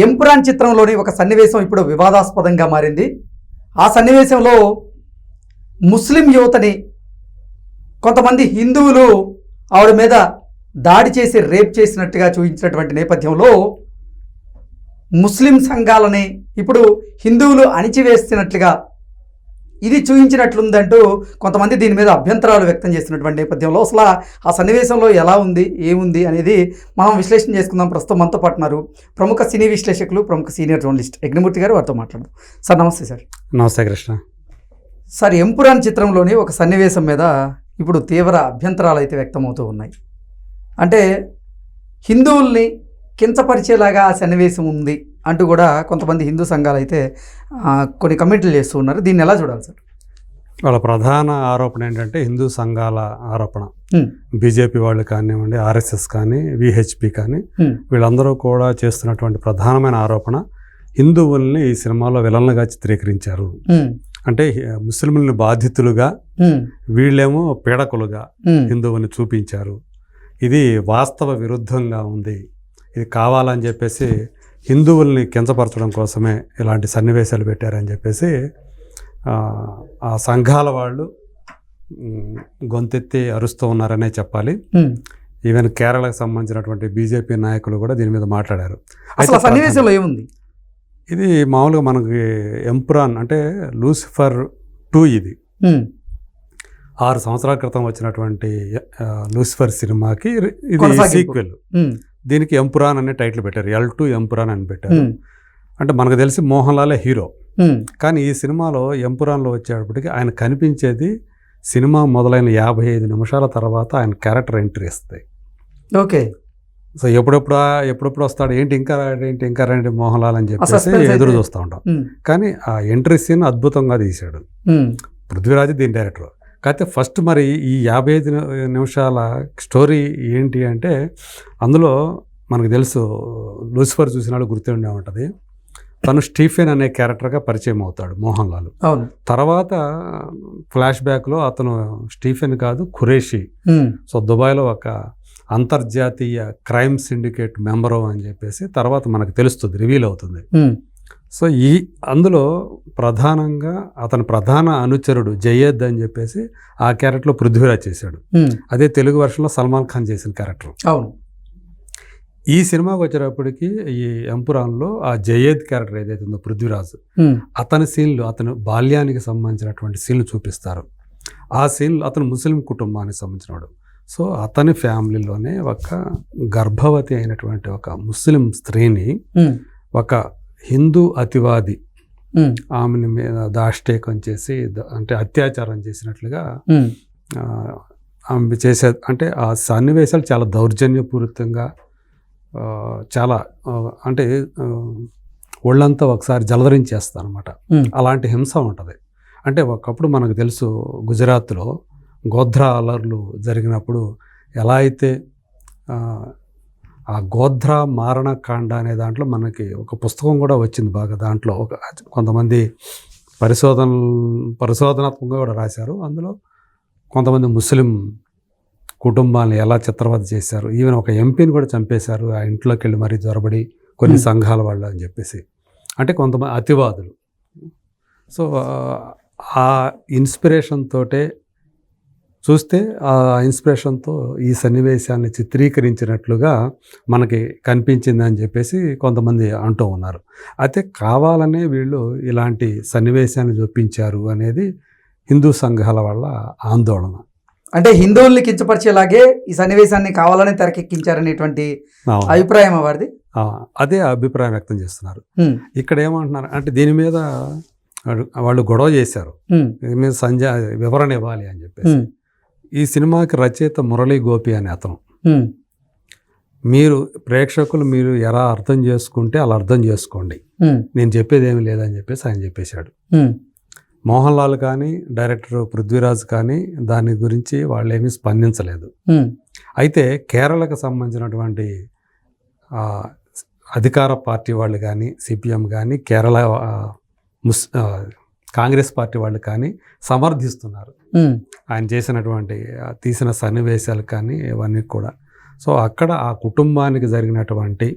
ఎంపురాన్ చిత్రంలోని ఒక సన్నివేశం ఇప్పుడు వివాదాస్పదంగా మారింది. ఆ సన్నివేశంలో ముస్లిం యువతని కొంతమంది హిందువులు ఆవిడ మీద దాడి చేసి రేప్ చేసినట్టుగా చూపించినటువంటి నేపథ్యంలో ముస్లిం సంఘాలని ఇప్పుడు హిందువులు అణిచివేస్తున్నట్లుగా ఇది చూపించినట్లుందంటూ కొంతమంది దీని మీద అభ్యంతరాలు వ్యక్తం చేస్తున్నటువంటి నేపథ్యంలో అసలు ఆ సన్నివేశంలో ఎలా ఉంది ఏముంది అనేది మనం విశ్లేషణ చేసుకుందాం. ప్రస్తుతం మనతో పాటు ఉన్నారు ప్రముఖ సినీ విశ్లేషకులు ప్రముఖ సీనియర్ జర్నలిస్ట్ యజ్ఞమూర్తి గారు వారితో మాట్లాడదాం. సార్ నమస్తే సార్. నమస్తే కృష్ణ. సార్ ఎంపురాన్ చిత్రంలోని ఒక సన్నివేశం మీద ఇప్పుడు తీవ్ర అభ్యంతరాలు అయితే వ్యక్తమవుతూ ఉన్నాయి. అంటే హిందువుల్ని కించపరిచేలాగా ఆ సన్నివేశం ఉంది. అంటూ కూడా కొంతమంది హిందూ సంఘాలు అయితే కొన్ని కమెంట్లు చేస్తూ ఉన్నారు దీన్ని ఎలా చూడాలి సార్ వాళ్ళ ప్రధాన ఆరోపణ ఏంటంటే హిందూ సంఘాల ఆరోపణ. బీజేపీ వాళ్ళు కానివ్వండి ఆర్ఎస్ఎస్ కానీ విహెచ్పి కానీ. వీళ్ళందరూ కూడా చేస్తున్నటువంటి ప్రధానమైన ఆరోపణ హిందువుల్ని ఈ సినిమాలో విలన్లుగా చిత్రీకరించారు. అంటే ముస్లింలని బాధితులుగా. వీళ్ళేమో పీడకులుగా హ్మ్. హిందువుని చూపించారు ఇది వాస్తవ విరుద్ధంగా ఉంది ఇది కావాలని చెప్పేసి హిందువుల్ని కించపరచడం కోసమే ఇలాంటి సన్నివేశాలు పెట్టారని చెప్పేసి ఆ, సంఘాల వాళ్ళు గొంతెత్తి అరుస్తూ ఉన్నారనే చెప్పాలి. ఈవెన్ కేరళకు సంబంధించినటువంటి బీజేపీ నాయకులు కూడా దీని మీద మాట్లాడారు అసలు సన్నివేశంలో ఏముంది ఇది మామూలుగా మనకి ఎంప్రాన్ అంటే లూసిఫర్ టూ ఇది. ఆరు సంవత్సరాల క్రితం వచ్చినటువంటి లూసిఫర్ సినిమాకి ఇది. సీక్వెల్. దీనికి ఎంపురాన్ అనే టైటిల్ పెట్టారు. ఎల్ టు ఎంపురాన్ అని పెట్టారు. అంటే మనకు తెలిసి మోహన్ లాలే హీరో. కానీ ఈ సినిమాలో ఎంపురాన్లో వచ్చేటప్పటికి ఆయన కనిపించేది సినిమా మొదలైన యాభై ఐదు నిమిషాల తర్వాత ఆయన క్యారెక్టర్ ఎంట్రీ ఇస్తాయి ఓకే. సో ఎప్పుడెప్పుడు ఎప్పుడెప్పుడు వస్తాడు? ఏంటి ఇంకా రాడు, ఏంటి ఇంకా రండి? మోహన్ లాల్ అని చెప్పేసి ఎదురు చూస్తూ ఉంటాం. కానీ ఆ ఎంట్రీ సీన్ అద్భుతంగా తీశాడు. పృథ్వీరాజ్ దీని డైరెక్టర్ కాకపోతే ఫస్ట్ మరి ఈ యాభై ఐదు నిమిషాల స్టోరీ ఏంటి అంటే అందులో మనకు తెలుసు లూసిఫర్ చూసిన వాళ్ళు గుర్తుండే ఉంటుంది. తను స్టీఫెన్ అనే క్యారెక్టర్గా పరిచయం అవుతాడు మోహన్ లాల్. అవును. తర్వాత ఫ్లాష్ బ్యాక్లో అతను స్టీఫెన్ కాదు ఖురేషి. సో దుబాయ్లో ఒక అంతర్జాతీయ క్రైమ్ సిండికేట్ మెంబరు అని చెప్పేసి తర్వాత మనకు తెలుస్తుంది రివీల్ అవుతుంది. సో ఈ అందులో ప్రధానంగా అతని ప్రధాన అనుచరుడు జయేద్ అని చెప్పేసి ఆ క్యారెక్టర్లో పృథ్వీరాజ్ చేశాడు. అదే తెలుగు వర్షన్లో సల్మాన్ ఖాన్ చేసిన క్యారెక్టర్ అవును ఈ సినిమాకి వచ్చేటప్పటికి ఈ ఎంపురాన్లో ఆ జయేద్ క్యారెక్టర్ ఏదైతే ఉందో పృథ్వీరాజ్. అతని సీన్లు అతను బాల్యానికి సంబంధించినటువంటి సీన్లు చూపిస్తారు ఆ సీన్లు అతను ముస్లిం కుటుంబానికి సంబంధించినవాడు సో అతని ఫ్యామిలీలోనే ఒక గర్భవతి అయినటువంటి ఒక ముస్లిం స్త్రీని. ఒక హిందూ అతివాది. ఆమెని మీద దాష్టేకం చేసి అంటే అత్యాచారం చేసినట్లుగా ఆమె చేసే అంటే ఆ సన్నివేశాలు చాలా దౌర్జన్యపూరితంగా చాలా అంటే ఒళ్ళంతా ఒకసారి జలధరించేస్తాను అనమాట. అలాంటి హింస ఉంటుంది అంటే ఒకప్పుడు మనకు తెలుసు గుజరాత్లో గోధ్రా అలర్లు జరిగినప్పుడు ఎలా అయితే ఆ, గోధ్రా మారణకాండ అనే దాంట్లో మనకి ఒక పుస్తకం కూడా వచ్చింది బాగా దాంట్లో. ఒక కొంతమంది పరిశోధన పరిశోధనాత్మకంగా కూడా రాశారు. అందులో కొంతమంది ముస్లిం కుటుంబాలను ఎలా చిత్రవద చేశారు. ఈవెన్ ఒక ఎంపీని కూడా చంపేశారు. ఆ ఇంట్లోకి వెళ్ళి మరీ జ్వరబడి కొన్ని. సంఘాల వాళ్ళు అని చెప్పేసి. అంటే కొంతమంది అతివాదులు. సో ఆ ఇన్స్పిరేషన్ తోటే చూస్తే ఆ ఇన్స్పిరేషన్తో ఈ సన్నివేశాన్ని చిత్రీకరించినట్లుగా మనకి కనిపించింది అని చెప్పేసి కొంతమంది అంటూ ఉన్నారు అయితే కావాలనే వీళ్ళు ఇలాంటి సన్నివేశాన్ని చూపించారు అనేది హిందూ సంఘాల వల్ల ఆందోళన అంటే హిందువుల్ని కించపరిచేలాగే ఈ సన్నివేశాన్ని కావాలని తెరకెక్కించారనేటువంటి. అభిప్రాయం వారిది అదే అభిప్రాయం వ్యక్తం చేస్తున్నారు. ఇక్కడ ఏమంటున్నారు అంటే దీని మీద వాళ్ళు గొడవ చేశారు. దీని మీద సంజయ్ వివరణ ఇవ్వాలి అని చెప్పేసి. ఈ సినిమాకి రచయిత మురళీ గోపి అనే అతను. మీరు ప్రేక్షకులు మీరు ఎలా అర్థం చేసుకుంటే అలా అర్థం చేసుకోండి. నేను చెప్పేది ఏమీ లేదని చెప్పేసి ఆయన చెప్పేశాడు. మోహన్ లాల్ కానీ డైరెక్టర్ పృథ్వీరాజ్ కానీ దాని గురించి వాళ్ళు ఏమీ స్పందించలేదు. అయితే కేరళకు సంబంధించినటువంటి అధికార పార్టీ వాళ్ళు కానీ సిపిఎం కానీ కేరళ ముస్ కాంగ్రెస్ పార్టీ వాళ్ళు కానీ సమర్థిస్తున్నారు. ఆయన చేసినటువంటి తీసిన సన్నివేశాలు కానీ ఇవన్నీ కూడా. సో అక్కడ ఆ కుటుంబానికి జరిగినటువంటి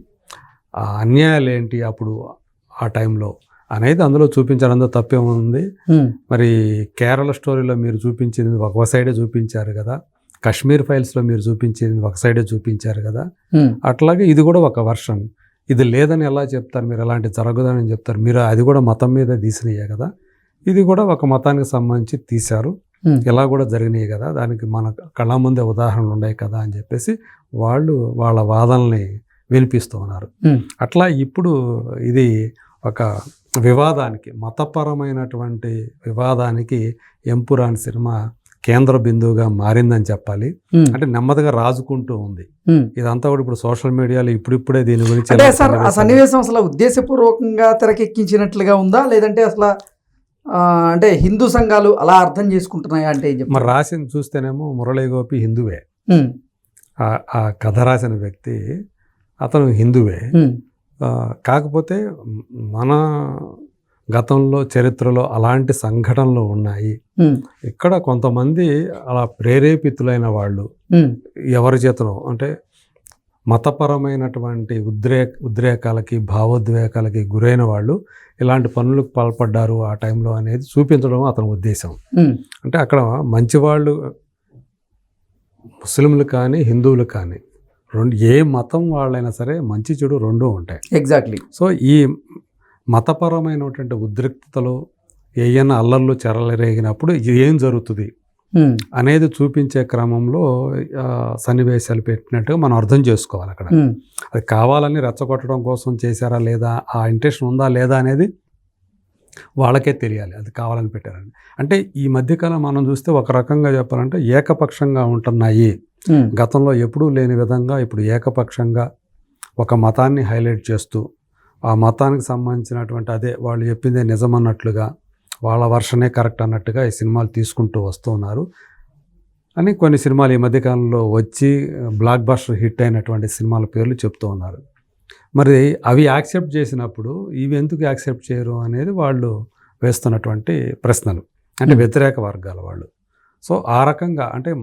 ఆ అన్యాయాలు ఏంటి అప్పుడు ఆ టైంలో అనేది అందులో చూపించడంలో తప్పేముంది మరి కేరళ స్టోరీలో మీరు చూపించింది ఒక సైడే చూపించారు కదా. కాశ్మీర్ ఫైల్స్లో మీరు చూపించింది ఒక సైడే చూపించారు కదా. అట్లాగే ఇది కూడా ఒక వర్షన్. ఇది లేదని ఎలా చెప్తారు? మీరు ఎలాంటి జరగదని చెప్తారు? మీరు అది కూడా మతం మీద తీసినయే కదా. ఇది కూడా ఒక మతానికి సంబంధించి తీశారు. ఇలా కూడా జరిగినాయి కదా దానికి మన కళ్ళ ముందే ఉదాహరణలు ఉన్నాయి కదా అని చెప్పేసి వాళ్ళు వాళ్ళ వాదనల్ని వినిపిస్తూ ఉన్నారు. అట్లా ఇప్పుడు ఇది ఒక వివాదానికి మతపరమైనటువంటి వివాదానికి ఎంపురాని సినిమా కేంద్ర బిందువుగా మారిందని చెప్పాలి అంటే నెమ్మదిగా రాజుకుంటూ ఉంది. ఇదంతా కూడా ఇప్పుడు సోషల్ మీడియాలో ఇప్పుడిప్పుడే దీని గురించి సన్నివేశం అసలు ఉద్దేశపూర్వకంగా తెరకెక్కించినట్లుగా ఉందా లేదంటే అసలు అంటే హిందూ సంఘాలు అలా అర్థం చేసుకుంటున్నాయా అంటే మరి? రాసింది చూస్తేనేమో మురళీ గోపి హిందువే ఆ- కథ రాసిన వ్యక్తి అతను హిందువే. కాకపోతే మన గతంలో చరిత్రలో అలాంటి సంఘటనలు ఉన్నాయి. ఇక్కడ కొంతమంది అలా ప్రేరేపితులైన వాళ్ళు ఎవరి చేతనో అంటే మతపరమైనటువంటి ఉద్రే ఉద్రేకాలకి భావోద్వేగాలకి గురైన వాళ్ళు ఇలాంటి పనులకు పాల్పడ్డారు ఆ టైంలో అనేది చూపించడం అతని ఉద్దేశం. అంటే అక్కడ మంచివాళ్ళు ముస్లింలు కానీ హిందువులు కానీ రెండు ఏ మతం వాళ్ళైనా సరే మంచి చెడు రెండూ ఉంటాయి. ఎగ్జాక్ట్లీ సో ఈ మతపరమైనటువంటి ఉద్రిక్తతలు ఏయన్నా అల్లర్లు చెరలరేగినప్పుడు ఏం జరుగుతుంది? అనేది చూపించే క్రమంలో సన్నివేశాలు పెట్టినట్టుగా మనం అర్థం చేసుకోవాలి అక్కడ. అది కావాలని రెచ్చగొట్టడం కోసం చేశారా లేదా ఆ ఇంటెన్షన్ ఉందా లేదా అనేది వాళ్ళకే తెలియాలి అది కావాలని పెట్టారని. అంటే ఈ మధ్యకాలం మనం చూస్తే ఒక రకంగా చెప్పాలంటే ఏకపక్షంగా ఉంటున్నాయి. గతంలో ఎప్పుడూ లేని విధంగా ఇప్పుడు ఏకపక్షంగా ఒక మతాన్ని హైలైట్ చేస్తూ ఆ మతానికి సంబంధించినటువంటి అదే వాళ్ళు చెప్పిందే నిజమన్నట్లుగా వాళ్ళ వర్షనే కరెక్ట్ అన్నట్టుగా ఈ సినిమాలు తీసుకుంటూ వస్తూ ఉన్నారు. అని కొన్ని సినిమాలు ఈ మధ్యకాలంలో వచ్చి బ్లాక్ బస్టర్ హిట్ అయినటువంటి సినిమాల పేర్లు చెప్తూ ఉన్నారు. మరి అవి యాక్సెప్ట్ చేసినప్పుడు ఇవి ఎందుకు యాక్సెప్ట్ చేయరు అనేది వాళ్ళు వేస్తున్నటువంటి ప్రశ్నలు. అంటే Hmm. వ్యతిరేక వర్గాల వాళ్ళు. సో ఆ రకంగా అంటే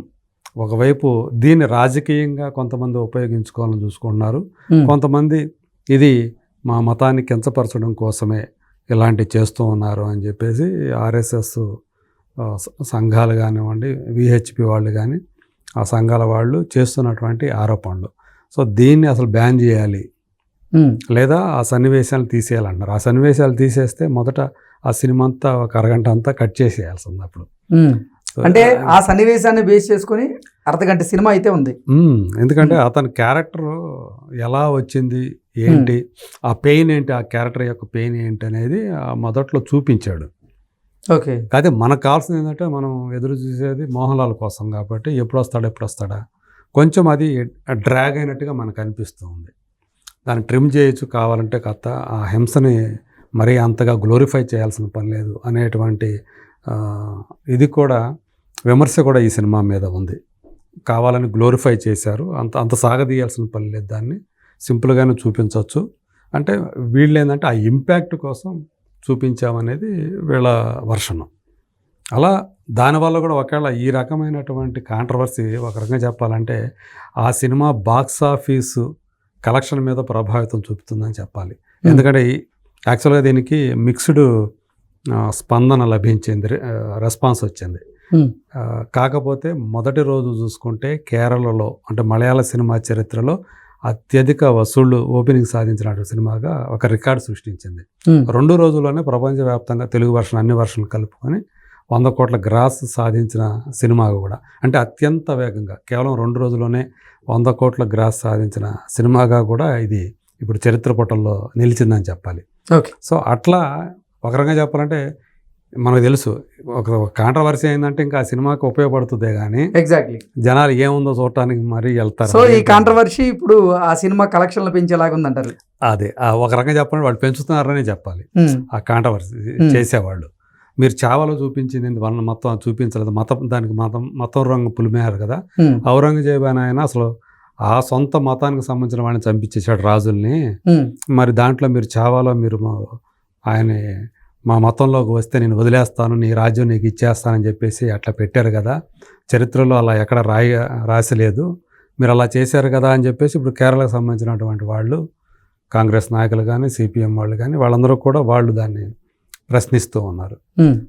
ఒకవైపు దీన్ని రాజకీయంగా కొంతమంది ఉపయోగించుకోవాలని చూసుకుంటున్నారు. ఉమ్, కొంతమంది ఇది మా మతాన్ని కించపరచడం కోసమే ఇలాంటి చేస్తూ ఉన్నారు అని చెప్పేసి ఆర్ఎస్ఎస్ సంఘాలు కానివ్వండి విహెచ్పి వాళ్ళు కానీ ఆ సంఘాల వాళ్ళు చేస్తున్నటువంటి ఆరోపణలు. సో దీన్ని అసలు బ్యాన్ చేయాలి. లేదా ఆ సన్నివేశాలు తీసేయాలంటారు ఆ సన్నివేశాలు తీసేస్తే మొదట ఆ సినిమా అంతా ఒక అరగంట అంతా కట్ చేసేయాల్సింది అప్పుడు. అంటే ఆ సన్నివేశాన్ని బేస్ చేసుకొని అర్ధగంట సినిమా అయితే ఉంది. ఎందుకంటే అతని క్యారెక్టర్ ఎలా వచ్చింది ఏంటి? ఆ పెయిన్ ఏంటి? ఆ క్యారెక్టర్ యొక్క పెయిన్ ఏంటి అనేది ఆ మొదట్లో చూపించాడు. ఓకే. అయితే మనకు కావాల్సింది ఏంటంటే మనం ఎదురు చూసేది మోహన్ లాల్ కోసం కాబట్టి ఎప్పుడు వస్తాడా ఎప్పుడు వస్తాడా కొంచెం అది డ్రాగ్ అయినట్టుగా మనకు అనిపిస్తూ ఉంది. దాన్ని ట్రిమ్ చేయొచ్చు కావాలంటే కథ ఆ హింసని మరీ అంతగా గ్లోరిఫై చేయాల్సిన పని లేదు అనేటువంటి ఇది కూడా విమర్శ కూడా ఈ సినిమా మీద ఉంది. కావాలని గ్లోరిఫై చేశారు. అంత అంత సాగదీయాల్సిన పని లేదు దాన్ని. సింపుల్గానే చూపించవచ్చు అంటే వీళ్ళు ఏంటంటే ఆ ఇంపాక్ట్ కోసం చూపించామనేది వీళ్ళ వర్షనం అలా దానివల్ల కూడా ఒకవేళ ఈ రకమైనటువంటి కాంట్రవర్సీ ఒక రకంగా చెప్పాలంటే ఆ సినిమా బాక్స్ ఆఫీసు కలెక్షన్ మీద ప్రభావితం చూపుతుందని చెప్పాలి. ఎందుకంటే యాక్చువల్గా దీనికి మిక్స్డ్ స్పందన లభించింది రెస్పాన్స్ వచ్చింది. కాకపోతే మొదటి రోజు చూసుకుంటే కేరళలో అంటే మలయాళ సినిమా చరిత్రలో అత్యధిక వసూళ్ళు ఓపెనింగ్ సాధించినటువంటి సినిమాగా ఒక రికార్డు సృష్టించింది. రెండు రోజుల్లోనే ప్రపంచవ్యాప్తంగా తెలుగు వర్షన్ అన్ని వర్షన్లు కలుపుకొని వంద కోట్ల గ్రాస్ సాధించిన సినిమా కూడా. అంటే అత్యంత వేగంగా కేవలం రెండు రోజుల్లోనే వంద కోట్ల గ్రాస్ సాధించిన సినిమాగా కూడా ఇది ఇప్పుడు చరిత్ర పుటల్లో నిలిచిందని చెప్పాలి. ఓకే. సో అట్లా ఒక రకంగా చెప్పాలంటే మనకు తెలుసు. ఒక కాంట్రవర్సీ అయిందంటే ఇంకా ఆ సినిమాకి ఉపయోగపడుతుందే కానీ ఎగ్జాక్ట్లీ జనాలు ఏముందో చూడటానికి మరీ వెళ్తారు. సో ఈ కాంట్రవర్సీ ఇప్పుడు ఆ సినిమా కలెక్షన్లు పెంచేలాగా ఉందంటారు. అదే. ఒక రకంగా చెప్పండి వాళ్ళు పెంచుతున్నారనే చెప్పాలి. ఉమ్, ఆ కాంట్రవర్సీ చేసేవాళ్ళు. మీరు చావలో చూపించింది వాళ్ళని మొత్తం చూపించలేదు. మతం దానికి మతం మతం రంగు పులిమేయారు కదా? ఉమ్, ఔరంగజేబు అని ఆయన అసలు ఆ సొంత మతానికి సంబంధించిన వాడిని చంపించేశాడు రాజుల్ని. మరి దాంట్లో మీరు చావాలో మీరు ఆయన మా మతంలోకి వస్తే నేను వదిలేస్తాను నీ రాజ్యం నీకు ఇచ్చేస్తానని చెప్పేసి అట్లా పెట్టారు కదా. చరిత్రలో అలా ఎక్కడ రాయ రాసలేదు. మీరు అలా చేశారు కదా అని చెప్పేసి ఇప్పుడు కేరళకు సంబంధించినటువంటి వాళ్ళు కాంగ్రెస్ నాయకులు కానీ సిపిఎం వాళ్ళు కానీ వాళ్ళందరూ కూడా వాళ్ళు దాన్ని ప్రశ్నిస్తూ ఉన్నారు.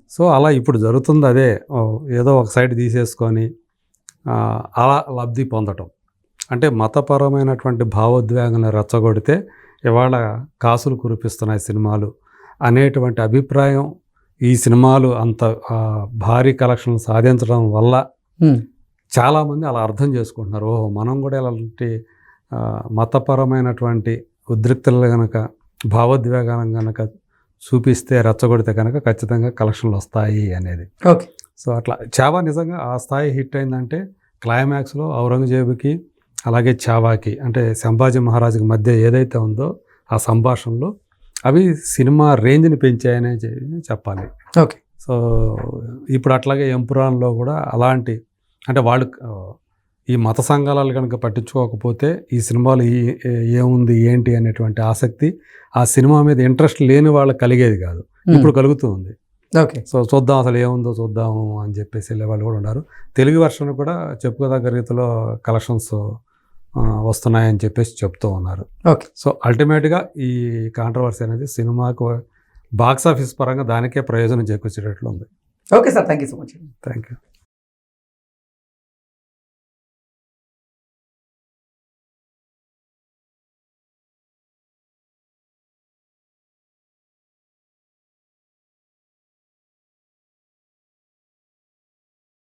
సో అలా ఇప్పుడు జరుగుతుంది అదే. ఏదో ఒక సైడ్ తీసేసుకొని అలా లబ్ధి పొందటం. అంటే మతపరమైనటువంటి భావోద్వేగాన్ని రెచ్చగొడితే ఇవాళ కాసులు కురిపిస్తున్నాయి సినిమాలు. అనేటువంటి అభిప్రాయం ఈ సినిమాలు అంత భారీ కలెక్షన్ సాధించడం వల్ల చాలామంది అలా అర్థం చేసుకుంటున్నారు. ఓహో మనం కూడా ఇలాంటి మతపరమైనటువంటి ఉద్రిక్తలు కనుక భావోద్వేగాలను కనుక చూపిస్తే రెచ్చగొడితే కనుక ఖచ్చితంగా కలెక్షన్లు వస్తాయి అనేది. ఓకే. సో అట్లా చావా నిజంగా ఆ స్థాయి హిట్ అయిందంటే క్లైమాక్స్లో ఔరంగజేబుకి అలాగే చావాకి అంటే సంభాజీ మహారాజుకి మధ్య ఏదైతే ఉందో ఆ సంభాషణలు అవి సినిమా రేంజ్ని పెంచాయనే చెప్పాలి. ఓకే. సో ఇప్పుడు అట్లాగే ఎంపురాన్లో కూడా అలాంటి అంటే వాళ్ళు ఈ మత సంఘాలు కనుక పట్టించుకోకపోతే ఈ సినిమాలు ఏముంది ఏంటి అనేటువంటి ఆసక్తి ఆ సినిమా మీద ఇంట్రెస్ట్ లేని వాళ్ళకి కలిగేది కాదు. ఇప్పుడు కలుగుతూ ఉంది. ఓకే. సో చూద్దాం అసలు ఏముందో చూద్దాము అని చెప్పేసి వెళ్ళే వాళ్ళు కూడా ఉన్నారు. తెలుగు వర్షన్ కూడా చెప్పుకోదగ్గ రీతిలో కలెక్షన్స్ వస్తున్నాయని చెప్పేసి చెప్తూ ఉన్నారు. ఓకే. సో అల్టిమేట్గా ఈ కాంట్రవర్సీ అనేది సినిమాకు బాక్స్ ఆఫీస్ పరంగా దానికే ప్రయోజనం చేకూర్చేటట్లు ఉంది okay sir. Thank you so much thank you